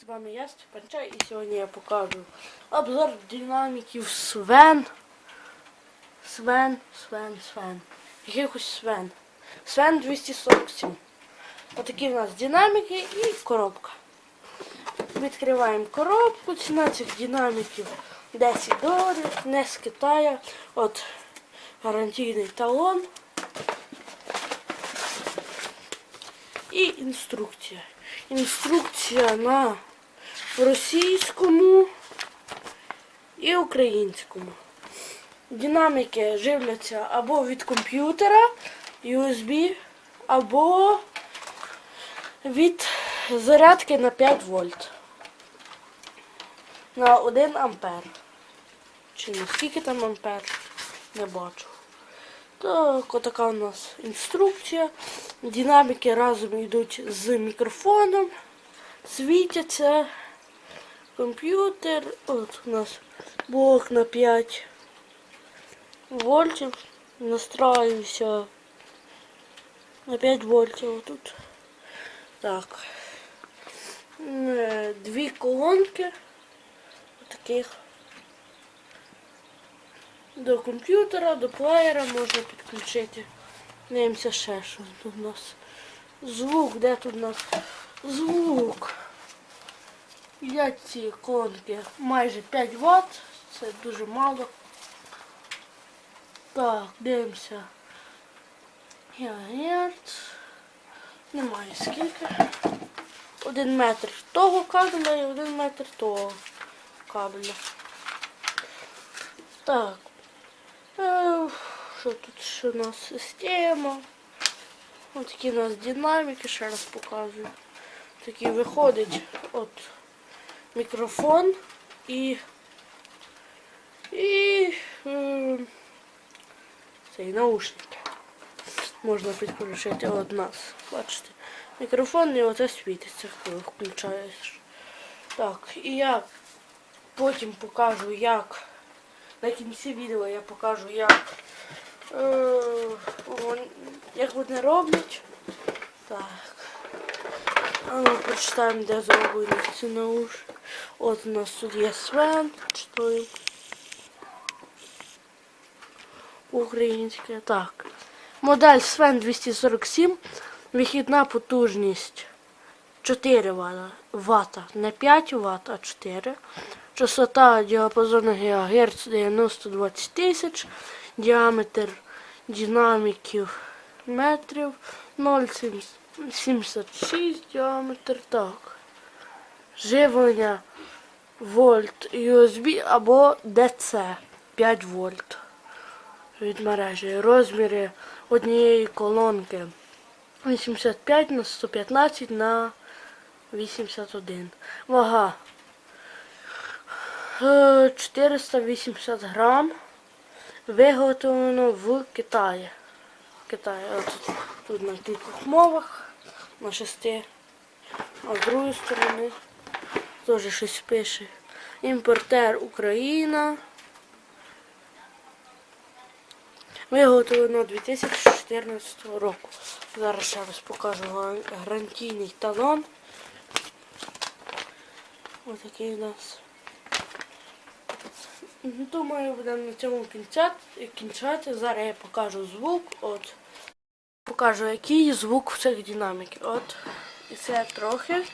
З вами я Степанча і сьогодні я покажу обзор динаміків Свен. Свен, Свен, Свен. Якихось Свен. Свен 247. Отакі в нас динаміки і коробка. Відкриваємо коробку. Ціна цих динаміків 10 доларів. Не з Китаю. От гарантійний талон. І інструкція. Інструкція на російському і українському. Динаміки живляться або від комп'ютера USB, або від зарядки на 5 вольт. На 1 ампер. Чи на скільки там ампер? Не бачу. Так, отака у нас інструкція. Динаміки разом йдуть з мікрофоном, світяться. Комп'ютер. От у нас блок на 5 вольтів. Настраюся на 5 вольтів отут. Так. Е, Дві колонки. Таких. До комп'ютера, до плеєра можна підключити. Дивимося ще, що тут у нас. Звук, де тут у нас звук? Я ці колонки майже 5 Вт, це дуже мало. Так, дивимося. Гігагерц. Немає скільки. Один метр того кабеля і один метр того кабеля. Так. Е, Що тут ще у нас система? Ось такі у нас динаміки, ще раз показую. Такі виходить от мікрофон і і е, цей наушники. Можна підключити от нас. Бачите? Мікрофон і оце світиться, коли включаєш. Так, і я потім покажу, як на кінці відео я покажу, як, е, як вони роблять. Так. А ну прочитаємо, де зроблені ці наушники. От у нас тут є Свен, читаємо. Українське. Так. Модель Свен 247. Вихідна потужність 4 Вт, не 5 Вт, а 4. Частота діапазону ГГц 90-20 тисяч. Діаметр динаміків метрів 0,76 діаметр. Так. Живлення вольт USB або DC 5 вольт від мережі. Розміри однієї колонки 85 на 115 на 81. Вага е, 480 грам. Виготовлено в Китаї. Китаї. От тут на кількох мовах, на шести. А з другої сторони теж щось пише. Імпортер Україна. Виготовлено 2014 року. Зараз ще раз покажу гарантійний талон. Ось такий у нас. Думаю, будемо на цьому кінчати. Зараз я покажу звук. От. Покажу, який звук в цих динаміків. От. І це трохи.